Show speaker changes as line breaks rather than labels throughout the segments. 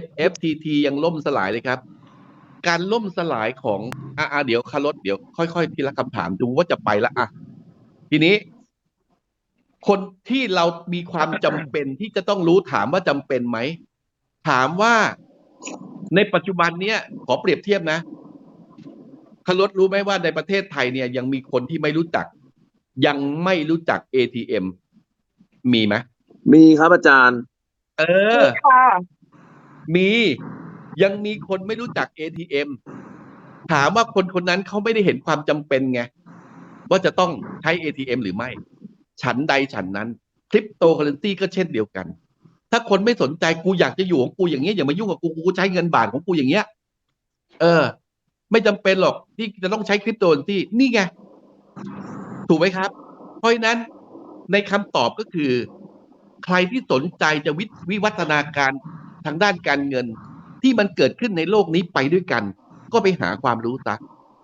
F FTT ยังล่มสลายเลยครับ การล่มสลายของอะอะเดี๋ยวคารถเดี๋ยวค่อยๆ ทีละคำถามดูว่าจะไปละอะ ทีนี้ คนที่เรามีความจำเป็นที่จะต้องรู้ถามว่าจำเป็นไหม ถามว่าในปัจจุบันเนี้ยขอเปรียบเทียบนะคารถรู้ไหมว่าในประเทศไทยเนี่ย ยังมีคนที่ไม่รู้จัก ยังไม่รู้จัก ATM มีไหม
มีครับอาจารย์
เออ
ค่ะ
มียังมีคนไม่รู้จัก ATM ถามว่าคนคนนั้นเขาไม่ได้เห็นความจำเป็นไง ว่าจะต้องใช้ ATM หรือไม่ ฉันใดฉันนั้นคริปโตเคอเรนซีก็เช่นเดียวกัน ถ้าคนไม่สนใจกูอยากจะอยู่ของกูอย่างเงี้ยอย่ามายุ่งกับกูกูใช้เงินบาทของกูอย่างเงี้ย เออ ไม่จำเป็นหรอกที่จะต้องใช้คริปโตเคอเรนซีนี่ไง ถูกไหมครับ เพราะฉะนั้นในคำตอบก็คือ ใครที่สนใจจะวิวิวัฒนาการ ทางด้านการเงินที่มันเกิดขึ้นในโลกนี้ไปด้วยกัน ก็ไปหาความรู้ซะ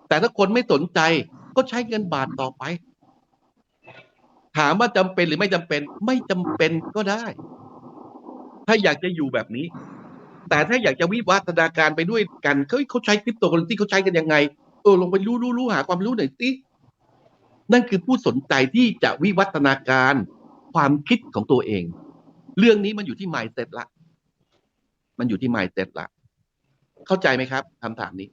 แต่ถ้าคนไม่สนใจก็ใช้เงินบาทต่อไป ถามว่าจำเป็นหรือไม่จำเป็น ไม่จำเป็นก็ได้ ถ้าอยากจะอยู่แบบนี้ แต่ถ้าอยากจะวิวัฒนาการไปด้วยกันเขาเขาใช้คริปโตเคอเรนซีเขาใช้กันยังไง เออลงไปรู้รู้รู้หาความรู้หน่อยสินั่นคือผู้สนใจที่จะวิวัฒนาการความคิดของตัวเอง เรื่องนี้มันอยู่ที่ mindset ละ มันอยู่ที่ mindset ละเข้าใจไหมครับคำถามนี้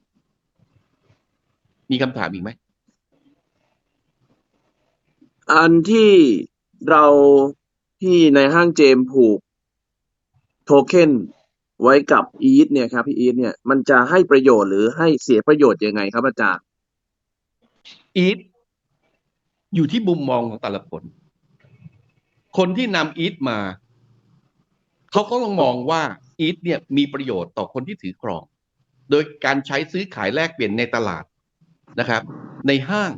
มีคำถามอีกไหม
อันที่เราที่ในห้างเจมส์ผูกโทเค็นไว้กับอีทเนี่ยครับพี่อีทเนี่ยมันจะให้ประโยชน์หรือให้เสียประโยชน์ยังไงครับอาจารย์
อีทอยู่ที่มุมมองของแต่ละคน คนที่นำอีทมา เขาก็ต้องมองว่า อีทเนี่ยมีประโยชน์ต่อคนที่ถือครอง โดยการใช้ซื้อขายแลกเปลี่ยนในตลาดนะครับ ในห้าง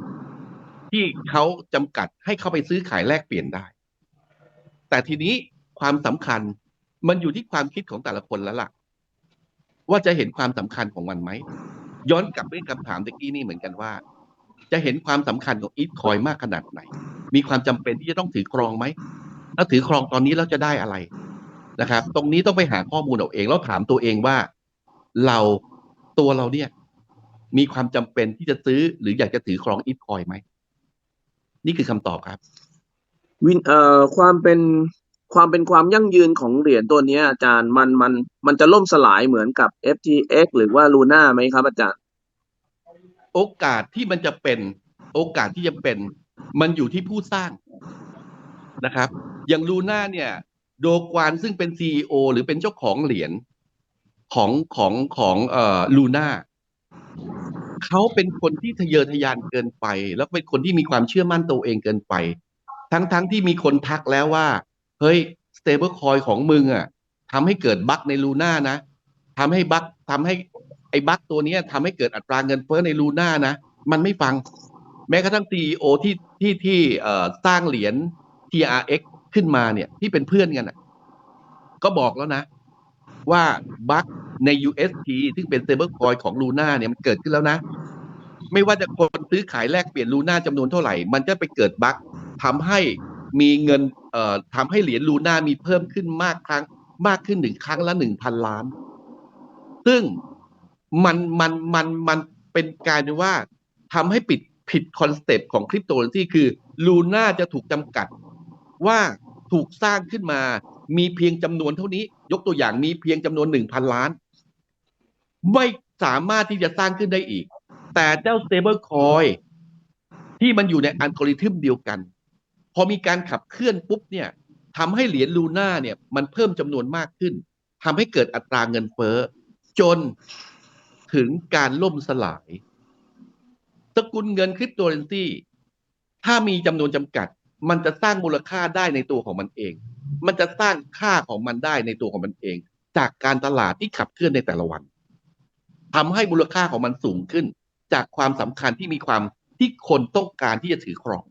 ที่เขาจำกัดให้เข้าไปซื้อขายแลกเปลี่ยนได้ แต่ทีนี้ความสำคัญมันอยู่ที่ความคิดของแต่ละคนแล้วล่ะ ว่าจะเห็นความสำคัญของมันไหม ย้อนกลับไปคำถามตะกี้นี่เหมือนกันว่า จะเห็นความสำคัญของอีทคอยมากขนาดไหน มีความจำเป็นที่จะต้องถือครองไหมถ้าถือครองตอนนี้แล้วจะได้อะไร นะครับ ตรงนี้ต้องไปหาข้อมูลเอาเองแล้วถามตัวเองว่า เราตัวเราเนี่ย มีความจำเป็นที่จะซื้อหรืออยากจะถือครองอีทคอยไหม นี่คือคำตอบครับ
วินเอ่อความเป็นความเป็นความยั่งยืนของเหรียญตัวเนี้ยอาจารย์มันมันมันจะล่มสลายเหมือนกับ FTX หรือว่า Luna ไหมครับอาจารย์
โอกาสที่มันจะเป็น โอกาสที่จะเป็น มันอยู่ที่ผู้สร้างนะครับ อย่างลูน่าเนี่ย โดกวานซึ่งเป็นซีอหรือเป็นเจ้าของเหรียญของของของเอ่อลูน่าเขาเป็นคนที่ทะเยอทะยานเกินไป แล้วเป็นคนที่มีความเชื่อมั่นตัวเองเกินไป ทั้งทั้งที่มีคนทักแล้วว่า เฮ้ยสเตเบิลคอยของมึงอะทำให้เกิดบั๊กในลูน่านะทำให้บั๊กทำให้ไอ้บั๊กตัวนี้ทำให้เกิดอัตราเงินเฟ้อในลูน่านะ มันไม่ฟัง แม้กระทั่งซีอที่ที่ที่เอ่อสร้างเหรียญ TRX ขึ้นมาเนี่ยที่เป็นเพื่อนกันอะ ก็บอกแล้วนะ ว่าบั๊กใน UST ซึ่งเป็น stable coin ของลูน่าเนี่ยมันเกิดขึ้นแล้วนะ ไม่ว่าจะคนซื้อขายแลกเปลี่ยนลูน่าจำนวนเท่าไหร่ มันจะไปเกิดบั๊กทำให้มีเงินเอ่อทำให้เหรียญลูน่ามีเพิ่มขึ้นมากครั้ง มากขึ้นหนึ่งครั้งละหนึ่งพันล้าน ซึ่งมันมันมันมันเป็นการว่าทำให้ปิดผิดคอนเซปต์ของคริปโตเคอเรนซีคือลูน่าจะถูกจำกัด ว่าถูกสร้างขึ้นมา มีเพียงจำนวนเท่านี้ ยกตัวอย่างมีเพียงจำนวนหนึ่งพันล้าน ไม่สามารถที่จะสร้างขึ้นได้อีก แต่เจ้า stable coin ที่มันอยู่ในอัลกอริทึมเดียวกัน พอมีการขับเคลื่อนปุ๊บเนี่ยทำให้เหรียญลูน่าเนี่ย มันเพิ่มจำนวนมากขึ้นทำให้เกิดอัตราเงินเฟ้อจนถึงการล่มสลาย สกุลเงินคริปโตเคอเรนซีถ้ามีจำนวนจำกัด มันจะสร้างมูลค่าได้ในตัวของมันเอง มันจะสร้างค่าของมันได้ในตัวของมันเอง จากการตลาดที่ขับเคลื่อนในแต่ละวันทำให้มูลค่าของมันสูงขึ้น จากความสำคัญที่มีความที่คนต้องการที่จะถือครอง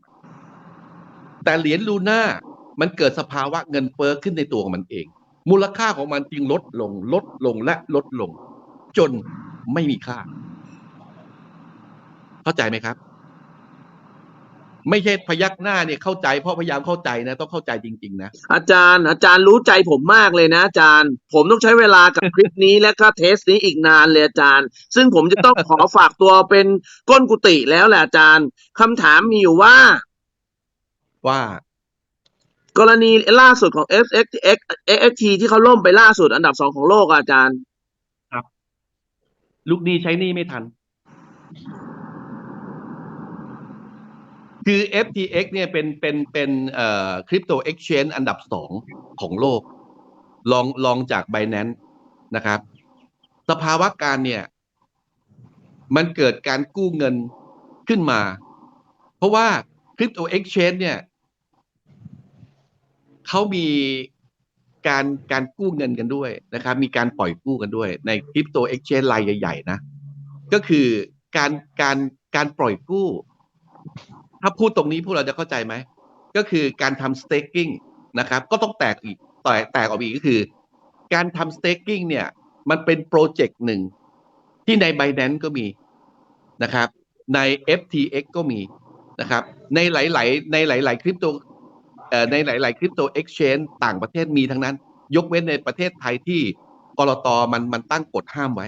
แต่เหรียญลูน่ามันเกิดสภาวะเงินเฟ้อขึ้นในตัวของมันเอง มูลค่าของมันจึงลดลง ลดลงและลดลง จนไม่มีค่า เข้าใจไหมครับ ไม่ใช่พยักหน้าเนี่ยเข้าใจเพราะพยายามเข้าใจนะ ต้องเข้าใจจริง ๆ นะ
อาจารย์อาจารย์รู้ใจผมมากเลยนะอาจารย์ ผมต้องใช้เวลากับคลิปนี้และก็เทสนี้อีกนานเลยอาจารย์ ซึ่งผมจะต้องขอฝากตัวเป็นก้นกุฏิแล้วแหละอาจารย์คำถามมีอยู่ว่า
ว่า
กรณีล่าสุดของ FXX XXT ที่เขาล่มไปล่าสุดอันดับสองของโลกอะอาจารย์
ลูกหนี้ใช้หนี้ไม่ทัน คือ FTX เนี่ยเป็นเป็นเป็นเอ่อคริปโตเอ็กชแนนอันดับสองของโลกลองลองจาก Binance นะครับ สภาวะการเนี่ย มันเกิดการกู้เงินขึ้นมา เพราะว่าคริปโตเอ็กชแนนเนี่ยเขามีการการกู้เงินกันด้วยนะครับ มีการปล่อยกู้กันด้วย ในคริปโตเอ็กชแนนรายใหญ่ ๆ นะ ก็คือการการการปล่อยกู้ ถ้าพูดตรงนี้พวกเราจะเข้าใจไหม ก็คือการทำ staking นะครับ ก็ต้องแตกอีกแตกแตกออกอีกก็คือ การทำ staking เนี่ย มันเป็นโปรเจกต์หนึ่ง ที่ใน Binance ก็มีนะครับ ใน FTX ก็มีนะครับ ในหลาย ๆ ในหลาย ๆ คริปโตในหลาย ๆ คริปโตเอ็กชแนนต่างประเทศมีทั้งนั้น ยกเว้นในประเทศไทยที่กรตมันมันตั้งกฎห้ามไว้